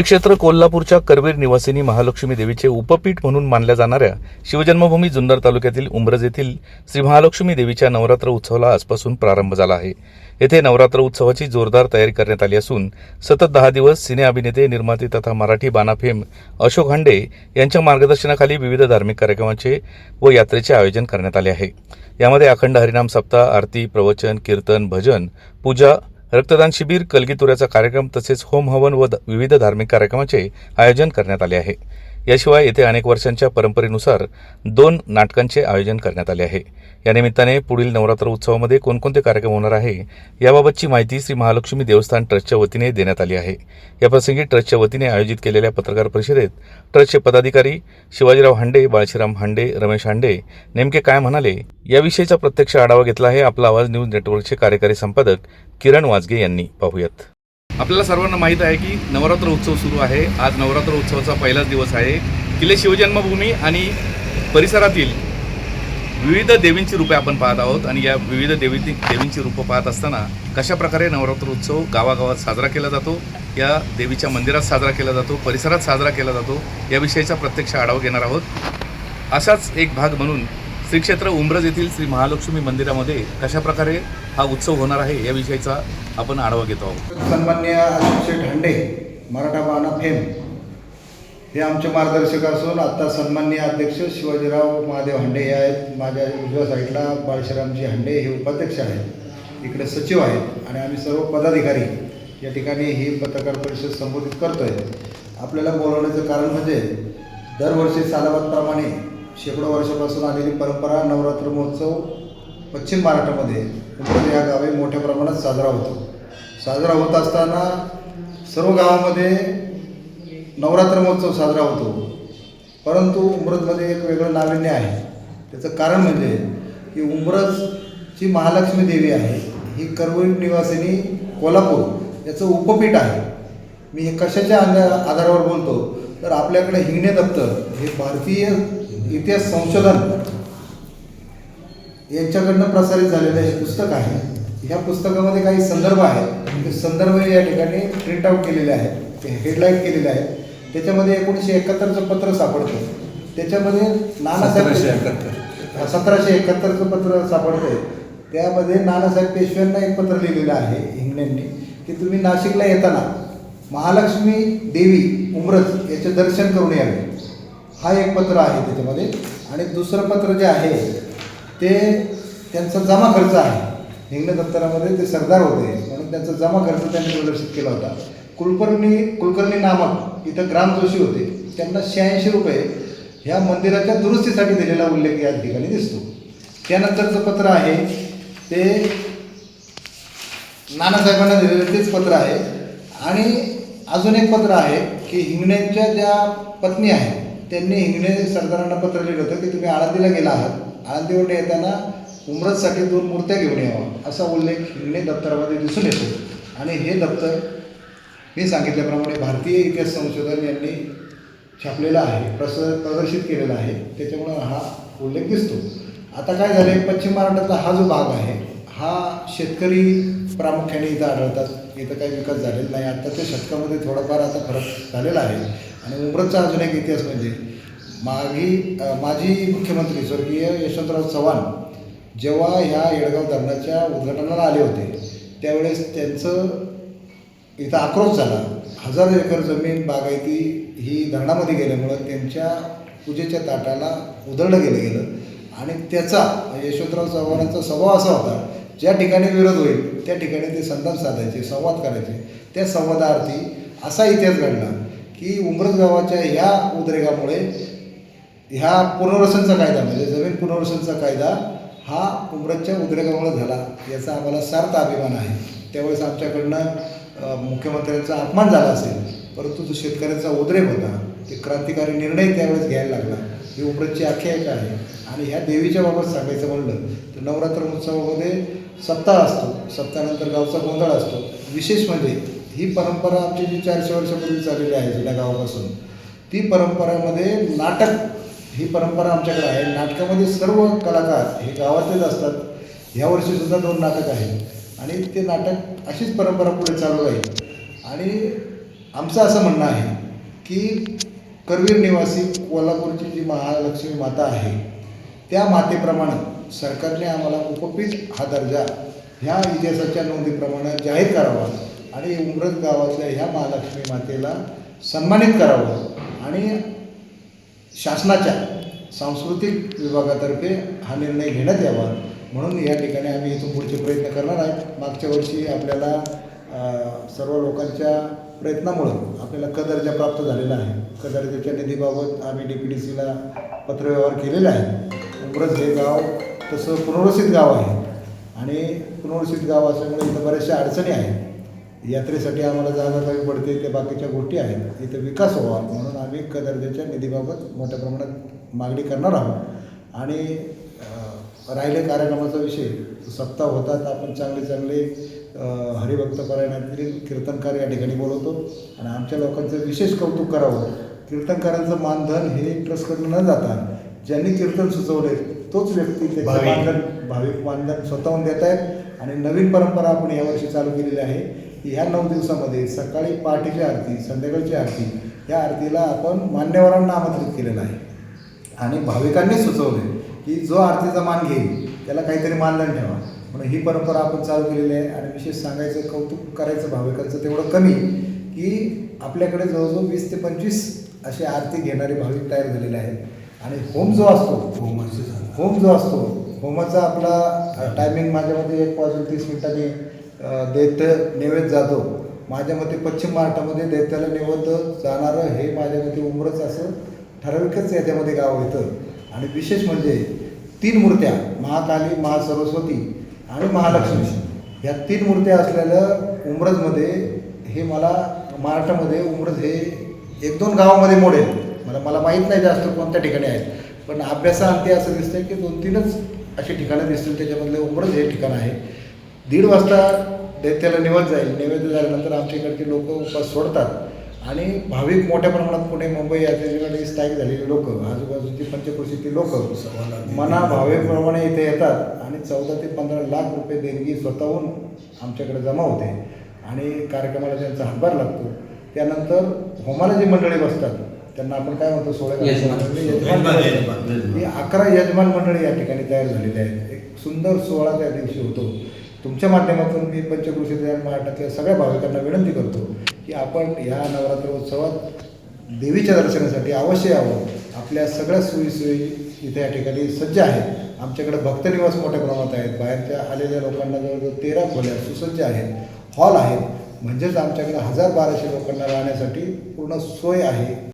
श्री क्षेत्र कोल्हापूरच्या करवीर निवासिनी महालक्ष्मी देवीचे उपपीठ म्हणून मानल्या जाणाऱ्या शिवजन्मभूमी जुन्नर तालुक्यातील उमरज येथील श्री महालक्ष्मी देवीच्या नवरात्र उत्सवाला आजपासून प्रारंभ झाला आहे. येथे नवरात्र उत्सवाची जोरदार तयारी करण्यात आली असून सतत दहा दिवस सिने अभिनेते निर्माते तथा मराठी बानाफेम अशोक हांडे यांच्या मार्गदर्शनाखाली विविध धार्मिक कार्यक्रमाचे व यात्रेचे आयोजन करण्यात आले आहे. यामध्ये अखंड हरिनाम सप्ताह आरती प्रवचन कीर्तन भजन पूजा रक्तदान शिबिर कलगीतुऱ्याचा कार्यक्रम तसेच होम हवन व विविध धार्मिक कार्यक्रमाचे आयोजन करण्यात आले आहे. याशिवाय येथे अनेक वर्षांच्या परंपरेनुसार दोन नाटकांचे आयोजन करण्यात आले आहे. या निमित्ताने पुढील नवरात्र उत्सवामध्ये कोणकोणते कार्यक्रम होणार आहे याबाबतची माहिती श्री महालक्ष्मी देवस्थान ट्रस्टच्या वतीने देण्यात आली आहे. याप्रसंगी ट्रस्टच्या वतीने आयोजित केलेल्या पत्रकार परिषदेत ट्रस्टचे पदाधिकारी शिवाजीराव हांडे बाळशीराम हांडे रमेश हांडे नेमके काय म्हणाले याविषयीचा प्रत्यक्ष आढावा घेतला आहे आपला आवाज न्यूज नेटवर्कचे कार्यकारी संपादक किरण वाजगे यांनी. पाहूयात. आपल्याला सर्वांना माहीत आहे की नवरात्र उत्सव सुरू आहे. आज नवरात्र उत्सवाचा पहिलाच दिवस आहे. किल्ले शिवजन्मभूमी आणि परिसरातील विविध देवींची रूपे आपण पाहत आहोत आणि या विविध देवी देवींची रूपं पाहत असताना कशा प्रकारे नवरात्र उत्सव गावागावात साजरा केला जातो या देवीच्या मंदिरात साजरा केला जातो परिसरात साजरा केला जातो याविषयीचा प्रत्यक्ष आढावा घेणार आहोत. असाच एक भाग म्हणून श्री क्षेत्र उंब्रज येथील श्री महालक्ष्मी मंदिरामध्ये कशा प्रकारे हा उत्सव होणार आहे याविषयीचा आपण आढावा घेतो आहोत. सन्मान्य अशोक हंडे मराठा बाणा फेम. हे आमचे मार्गदर्शक असून आत्ता सन्मान्य अध्यक्ष शिवाजीराव महादेव हंडे हे आहेत. माझ्या उजव्या साईडला बाळशरामजी हंडे हे उपाध्यक्ष आहेत. इकडे सचिव आहेत आणि आम्ही सर्व पदाधिकारी या ठिकाणी ही पत्रकार परिषद संबोधित करतो आहे आपल्याला बोलवण्याचं कारण म्हणजे दरवर्षी सालाबादप्रमाणे शेकडो वर्षापासून आलेली परंपरा नवरात्र महोत्सव पश्चिम महाराष्ट्रामध्ये उमरज या गावी मोठ्या प्रमाणात साजरा होतो. साजरा होत असताना सर्व गावामध्ये नवरात्र महोत्सव साजरा होतो. परंतु उमरजमध्ये एक वेगळं नाविन्य आहे. त्याचं कारण म्हणजे की उमरजची महालक्ष्मी देवी आहे ही करवळी निवासिनी कोल्हापूर याचं उपपीठ आहे. मी हे कशाच्या आधारावर बोलतो? तर आपल्याकडे हिंगणे दप्तर हे भारतीय इतिहास संशोधन यांच्याकडनं प्रसारित झालेलं हे पुस्तक आहे. ह्या पुस्तकामध्ये काही संदर्भ आहेत. ते संदर्भ या ठिकाणी प्रिंट आऊट केलेले आहेत. ते हेडलाईट केलेले आहेत. त्याच्यामध्ये एकोणीसशे एकाहत्तरचं पत्र सापडतं. त्याच्यामध्ये नानासाहेब सतराशे एकाहत्तरचं पत्र सापडतंय. त्यामध्ये नानासाहेब पेशव्यांना एक पत्र लिहिलेलं आहे हिंगण्यांनी की तुम्ही नाशिकला येताना महालक्ष्मी देवी उमरज याचे दर्शन करून यावे. हा एक पत्र आहे त्याच्यामध्ये. आणि दुसरं पत्र जे आहे ते त्यांचा जमा खर्च आहे. हिंगणे दप्तरामध्ये ते सरदार होते. म्हणून त्यांचा जमा खर्च त्यांनी प्रदर्शित केला होता. कुलकर्णी कुलकर्णी नामक इथं ग्राम जोशी होते. त्यांना शहाऐंशी रुपये ह्या मंदिराच्या दुरुस्तीसाठी दिलेला उल्लेख या ठिकाणी दिसतो. त्यानंतरचं पत्र आहे ते नानासाहेबांना दिलेलं तेच पत्र आहे. आणि अजून एक पत्र आहे की हिंगण्यांच्या ज्या पत्नी आहेत त्यांनी हिंगणे सरदारांना पत्र लिहिलं होतं की तुम्ही आळंदीला गेला आहात. आळंदीवरून येताना उमरतसाठी दोन मूर्त्या घेऊन यावा असा उल्लेख हिंगणे दप्तरामध्ये दिसून येतो. आणि हे दप्तर मी सांगितल्याप्रमाणे भारतीय इतिहास संशोधन यांनी छापलेला आहे प्रस प्रदर्शित केलेला आहे. त्याच्यामुळं हा उल्लेख दिसतो. आता काय झालं आहे पश्चिम महाराष्ट्रातला हा जो भाग आहे हा शेतकरी प्रामुख्याने इथं आढळतात. इथं काही विकास झालेला नाही. आत्ताच्या शतकामध्ये थोडाफार आता फरक झालेला आहे. आणि उमरतचा अजून एक इतिहास म्हणजे मागी माजी मुख्यमंत्री स्वर्गीय यशवंतराव चव्हाण जेव्हा ह्या येडगाव धरणाच्या उद्घाटनाला आले होते त्यावेळेस त्यांचं इथं आक्रोश झाला. हजारो एकर जमीन बागायती ही धरणामध्ये गेल्यामुळं त्यांच्या पूजेच्या ताटाला उधळलं गेलं गेलं. आणि त्याचा यशवंतराव चव्हाणांचा स्वभाव असा होता ज्या ठिकाणी विरोध होईल त्या ठिकाणी ते संधान साधायचे संवाद करायचे. त्या संवादार्थी असा इतिहास घडला. की उमरज गावाच्या ह्या उद्रेकामुळे ह्या पुनर्वसनचा कायदा म्हणजे जमीन पुनर्वसनचा कायदा हा उमरजच्या उद्रेकामुळे झाला याचा आम्हाला सार्थ अभिमान आहे. त्यावेळेस आमच्याकडनं मुख्यमंत्र्यांचा अपमान झाला असेल परंतु जो शेतकऱ्यांचा उद्रेक होता ते क्रांतिकारी निर्णय त्यावेळेस घ्यायला लागला. ही उमरजची आख्यायिका आहे. आणि ह्या देवीच्या बाबत सांगायचं म्हणलं तर नवरात्र उत्सवामध्ये सप्ताह असतो. सप्ताहानंतर गावचा गोंधळ असतो. विशेष म्हणजे ही परंपरा आमची जी चारशे वर्षापूर्वी चाललेली आहे जुन्या गावापासून ती परंपरामध्ये नाटक ही परंपरा आमच्याकडे आहे. नाटकामध्ये सर्व कलाकार हे गावातलेच असतात. ह्या वर्षीसुद्धा दोन नाटक आहे आणि ते नाटक अशीच परंपरा पुढे चालू आहे आणि आमचं असं म्हणणं आहे की करवीर निवासी कोल्हापूरची जी महालक्ष्मी माता आहे त्या मातेप्रमाणे सरकारने आम्हाला उपपीठ हा दर्जा ह्या इतिहासाच्या नोंदीप्रमाणे जाहीर करावा. आणि उमरत गावातल्या ह्या महालक्ष्मी मातेला सन्मानित करावं. आणि शासनाच्या सांस्कृतिक विभागातर्फे हा निर्णय घेण्यात यावा. म्हणून या ठिकाणी आम्ही इथून पुढचे प्रयत्न करणार आहेत मागच्या वर्षी आपल्याला सर्व लोकांच्या प्रयत्नामुळं आपल्याला क दर्जा प्राप्त झालेला आहे. क दर्जाच्या निधीबाबत आम्ही डी पी डी सीला पत्रव्यवहार केलेला आहे. उमरज हे गाव तसं पुनर्वसित गाव आहे. आणि पुनर्वसित गाव असल्यामुळे इथं बऱ्याचशा अडचणी आहेत. यात्रेसाठी आम्हाला जागा कमी पडते त्या बाकीच्या गोष्टी आहेत. इथं विकास व्हावा म्हणून आम्ही क दर्जाच्या निधीबाबत मोठ्या प्रमाणात मागणी करणार आहोत. आणि राहिले कार्यक्रमाचा विषय सप्ताह होतात आपण चांगले चांगले हरिभक्त पारायणातील कीर्तनकार या ठिकाणी बोलवतो. आणि आमच्या लोकांचं विशेष कौतुक करावं. कीर्तनकारांचं मानधन हे ट्रस्टकडून न जाता ज्यांनी कीर्तन सुचवले तोच व्यक्ती त्याचं. मानधन भाविक मानधन स्वतःहून देत आहेत आणि नवीन परंपरा आपण यावर्षी चालू केलेली आहे. ह्या नऊ दिवसामध्ये सकाळी पहाटेची आरती संध्याकाळची आरती या आरतीला आपण मान्यवरांना आमंत्रित केलेलं आहे. आणि भाविकांनी सुचवले की जो आरतीचा मान घेईल त्याला काहीतरी मानधन ठेवा. म्हणून ही परंपरा आपण चालू केलेली आहे आणि विशेष सांगायचं कौतुक करायचं भाविकांचं तेवढं कमी की आपल्याकडे जवळजवळ वीस ते पंचवीस असे आरती घेणारे भाविक तयार झालेले आहेत. आणि होम जो असतो होमाचं. होम जो असतो होमाचा आपला टायमिंग माझ्यामध्ये एक वाजून तीस मिनिटांनी दैत्य नैवेद्य जातो. माझ्या मते पश्चिम महाराष्ट्रामध्ये दैत्याला नैवेद्य जाणारं हे माझ्या मते उमरच असं ठराविकच याच्यामध्ये गाव येतं. आणि विशेष म्हणजे तीन मूर्त्या महाकाली महासरस्वती आणि महालक्ष्मी. या तीन मूर्त्या असलेलं उमरजमध्ये हे मला महाराष्ट्रामध्ये उमरज हे एक दोन गावामध्ये मोडेल. मला मला माहीत नाही जास्त कोणत्या ठिकाणी आहेत. पण अभ्यासाअंती असं दिसतंय की दोन तीनच अशी ठिकाणं दिसतील. त्याच्यामधले उमरज हे ठिकाण आहे. दीड वाजता दैत्याला निवड जाईल. नैवेद्य झाल्यानंतर आमच्या इकडचे लोक उपास सोडतात. आणि भाविक मोठ्या प्रमाणात पुणे मुंबई या ठिकाणी स्थायिक झालेली लोक आजूबाजूची पंचक्रोशीतील लोक. मना भावेप्रमाणे इथे येतात आणि चौदा ते पंधरा लाख रुपये देणगी स्वतःहून आमच्याकडे जमा होते. आणि कार्यक्रमाला त्यांचा हातभार लागतो. त्यानंतर होमाला जी मंडळी बसतात. त्यांना आपण काय म्हणतो सोळा. ही अकरा यजमान मंडळी या ठिकाणी तयार झालेली आहेत. एक सुंदर सोहळा त्या दिवशी होतो. तुमच्या माध्यमातून मी पंचकृषी महाराष्ट्रातल्या सगळ्या भाविकांना विनंती करतो की आपण ह्या नवरात्र उत्सवात देवीच्या दर्शनासाठी अवश्य यावं. आपल्या सगळ्या सोयीसोयी इथे या ठिकाणी सज्ज आहेत. आमच्याकडे भक्तनिवास मोठ्या प्रमाणात आहेत. बाहेरच्या आलेल्या लोकांना जवळजवळ तेरा खोल्या सुसज्ज आहेत. हॉल आहेत. म्हणजेच आमच्याकडे हजार बाराशे लोकांना राहण्यासाठी पूर्ण सोय आहे.